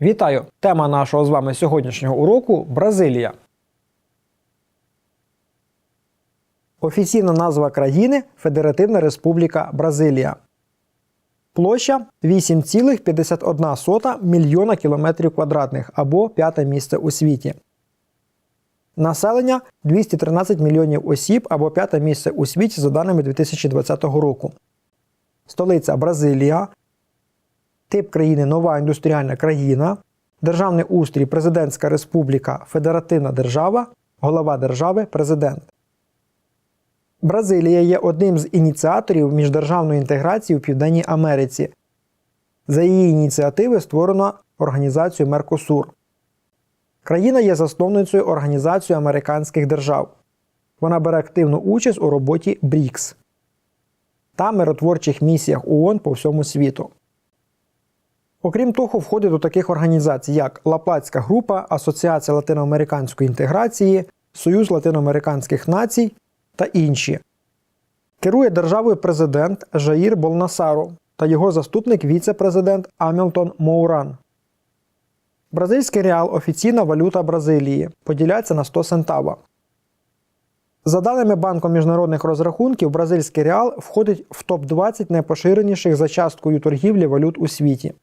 Вітаю! Тема нашого з вами сьогоднішнього уроку Бразилія. Офіційна назва країни Федеративна Республіка Бразилія. Площа 8,51 мільйона кілометрів квадратних або п'яте місце у світі. Населення 213 мільйонів осіб або п'яте місце у світі за даними 2020 року. Столиця Бразилія. Тип країни нова індустріальна країна. Державний устрій Президентська Республіка Федеративна держава. Голова держави Президент. Бразилія є одним з ініціаторів міждержавної інтеграції у Південній Америці. За її ініціативи створено організацію Меркосур. Країна є засновницею Організації американських держав. Вона бере активну участь у роботі БРІКС та миротворчих місіях ООН по всьому світу. Окрім того, входить до таких організацій, як Лаплатська група, Асоціація латиноамериканської інтеграції, Союз латиноамериканських націй та інші. Керує державою президент Жаїр Болнасаро та його заступник віце-президент Амілтон Моуран. Бразильський реал офіційна валюта Бразилії поділяється на 100 центава. За даними Банку міжнародних розрахунків, бразильський реал входить в топ-20 найпоширеніших за часткою торгівлі валют у світі.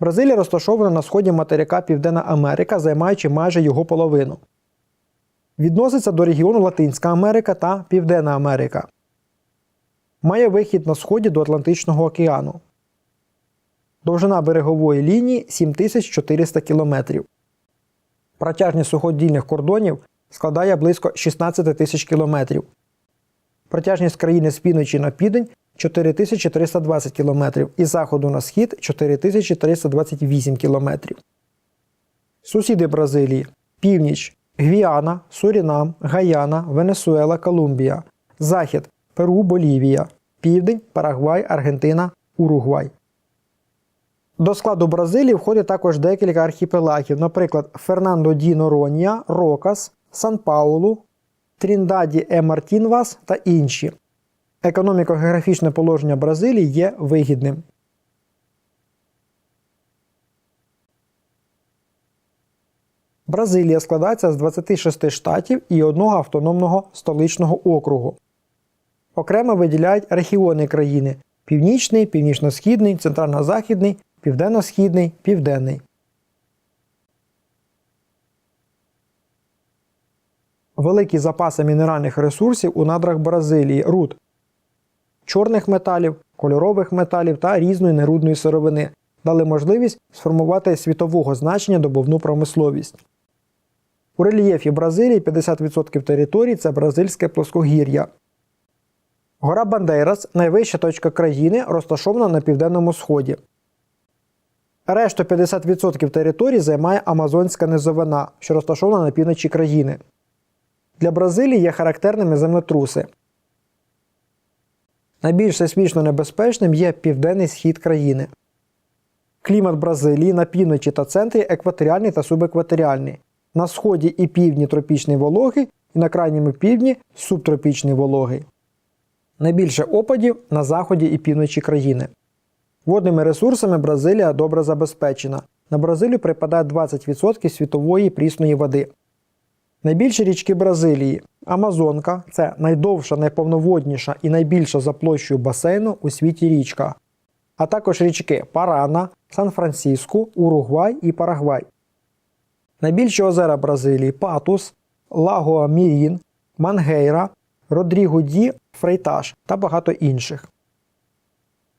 Бразилія розташована на сході материка Південна Америка, займаючи майже його половину. Відноситься до регіону Латинська Америка та Південна Америка. Має вихід на сході до Атлантичного океану. Довжина берегової лінії 7400 км. Протяжність суходільних кордонів складає близько 16 тисяч км. Протяжність країни з півночі на південь 4320 км і заходу на схід 4328 км. Сусіди Бразилії. Північ. Гвіана, Сурінам, Гаяна, Венесуела, Колумбія, Захід. Перу, Болівія, Південь, Парагвай, Аргентина, Уругвай. До складу Бразилії входить також декілька архіпелагів, наприклад, Фернандо ді Норонія, Рокас, Сан Паулу, Тріндаді Е. Мартінвас та інші. Економіко-географічне положення Бразилії є вигідним. Бразилія складається з 26 штатів і одного автономного столичного округу. Окремо виділяють регіони країни Північний, Північно-Східний, Центрально-Західний, Південно-Східний, Південний. Великі запаси мінеральних ресурсів у надрах Бразилії руд чорних металів, кольорових металів та різної нерудної сировини дали можливість сформувати світового значення добувну промисловість. У рельєфі Бразилії 50% території це бразильське плоскогір'я. Гора Бандейрас найвища точка країни, розташована на південному сході. Решту 50% території займає Амазонська низовина, що розташована на півночі країни. Для Бразилії є характерними землетруси. Найбільш сейсмічно небезпечним є південний схід країни. Клімат Бразилії на півночі та центрі екваторіальний та субекваторіальний. На сході і півдні тропічний вологий, і на крайньому півдні субтропічний вологий. Найбільше опадів на заході і півночі країни. Водними ресурсами Бразилія добре забезпечена. На Бразилію припадає 20% світової прісної води. Найбільші річки Бразилії Амазонка це найдовша, найповноводніша і найбільша за площею басейну у світі річка, а також річки Парана, Сан-Франциско, Уругвай і Парагвай. Найбільші озера Бразилії Патус, Лагоа Мірін, Мангейра, Родріго Ді, Фрейтаж та багато інших.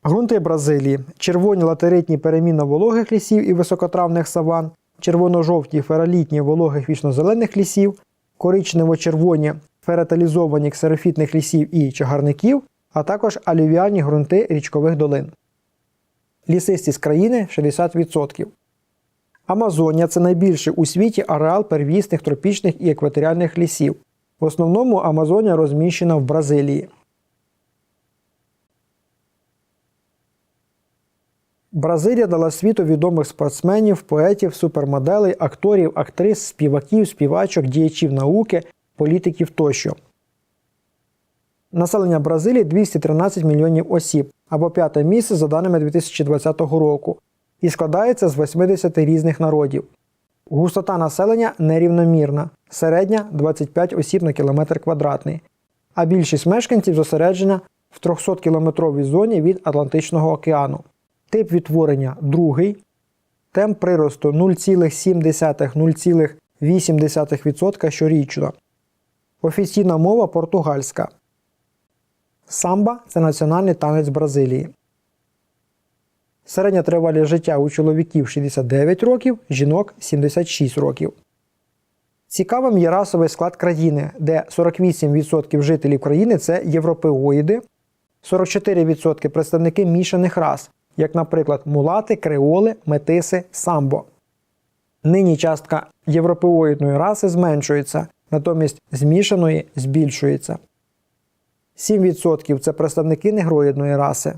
Грунти Бразилії червоні латеритні перемінно вологих лісів і високотравних саван, червоно-жовті фералітні вологих вічно-зелених лісів, коричнево-червоні фереталізовані ксерофітних лісів і чагарників, а також алювіальні ґрунти річкових долин. Лісистість країни 60%. Амазонія це найбільший у світі ареал первісних тропічних і екваторіальних лісів. В основному Амазонія розміщена в Бразилії. Бразилія дала світу відомих спортсменів, поетів, супермоделей, акторів, актрис, співаків, співачок, діячів науки, політиків тощо. Населення Бразилії 213 мільйонів осіб або п'яте місце за даними 2020 року і складається з 80 різних народів. Густота населення нерівномірна, середня 25 осіб на кілометр квадратний, а більшість мешканців зосереджена в 300-кілометровій зоні від Атлантичного океану. Тип відтворення другий, темп приросту 0,7-0,8% щорічно. Офіційна мова португальська. Самба це національний танець Бразилії. Середня тривалість життя у чоловіків 69 років, жінок 76 років. Цікавим є расовий склад країни, де 48% жителів країни це європеоїди, 44% представники мішаних рас, як, наприклад, мулати, креоли, метиси, самбо. Нині частка європеоїдної раси зменшується, натомість змішаної збільшується. 7% це представники негроїдної раси.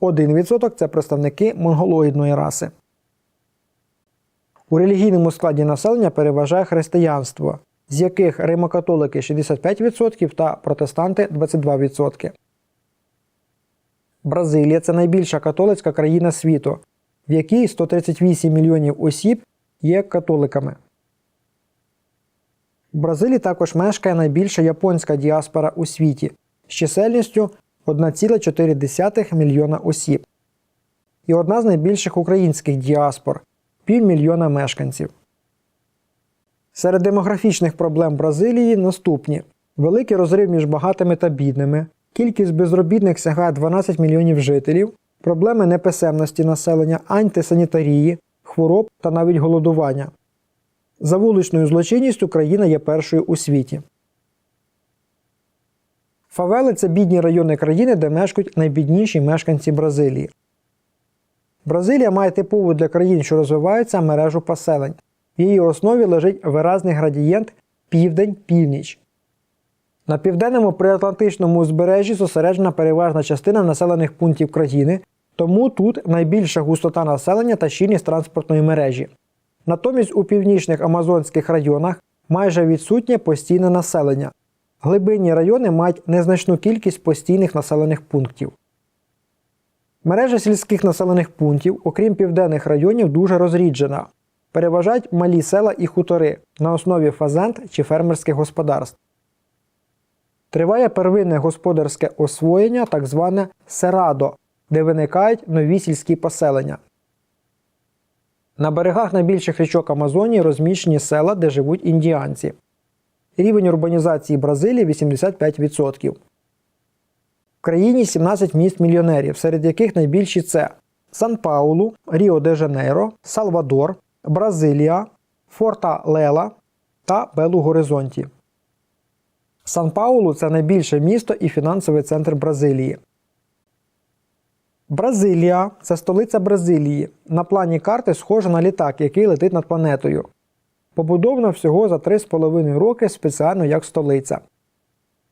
1% це представники монголоїдної раси. У релігійному складі населення переважає християнство, з яких римокатолики 65% та протестанти 22%. Бразилія це найбільша католицька країна світу, в якій 138 мільйонів осіб є католиками. В Бразилії також мешкає найбільша японська діаспора у світі з чисельністю 1,4 мільйона осіб. І одна з найбільших українських діаспор півмільйона мешканців. Серед демографічних проблем Бразилії наступні: великий розрив між багатими та бідними, кількість безробітних сягає 12 мільйонів жителів, проблеми неписемності населення, антисанітарії, хвороб та навіть голодування. За вуличною злочинністю країна є першою у світі. Фавели це бідні райони країни, де мешкають найбідніші мешканці Бразилії. Бразилія має типову для країн, що розвиваються, мережу поселень. В її основі лежить виразний градієнт південь-північ. На південному приатлантичному узбережжі зосереджена переважна частина населених пунктів країни, тому тут найбільша густота населення та щільність транспортної мережі. Натомість у північних амазонських районах майже відсутнє постійне населення. Глибинні райони мають незначну кількість постійних населених пунктів. Мережа сільських населених пунктів, окрім південних районів, дуже розріджена. Переважають малі села і хутори на основі фазент чи фермерських господарств. Триває первинне господарське освоєння, так зване серадо, де виникають нові сільські поселення. На берегах найбільших річок Амазонії розміщені села, де живуть індіанці. Рівень урбанізації Бразилії 85%. В країні 17 міст мільйонерів, серед яких найбільші це Сан-Паулу, Ріо де Жанейро, Салвадор, Бразилія, Форта Лела та Белу Горизонті. Сан-Паулу це найбільше місто і фінансовий центр Бразилії. Бразилія це столиця Бразилії. На плані карти схожа на літак, який летить над планетою. Побудована всього за 3,5 роки спеціально як столиця.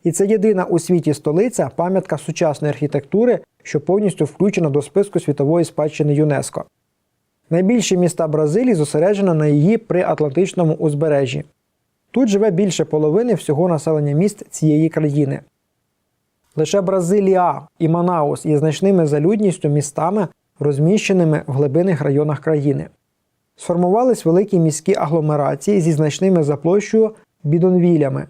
І це єдина у світі столиця пам'ятка сучасної архітектури, що повністю включена до списку світової спадщини ЮНЕСКО. Найбільші міста Бразилії зосереджено на її приатлантичному узбережжі. Тут живе більше половини всього населення міст цієї країни. Лише Бразилія і Манаус є значними залюдністю містами, розміщеними в глибинних районах країни. Сформувались великі міські агломерації зі значними за площею бідонвілями,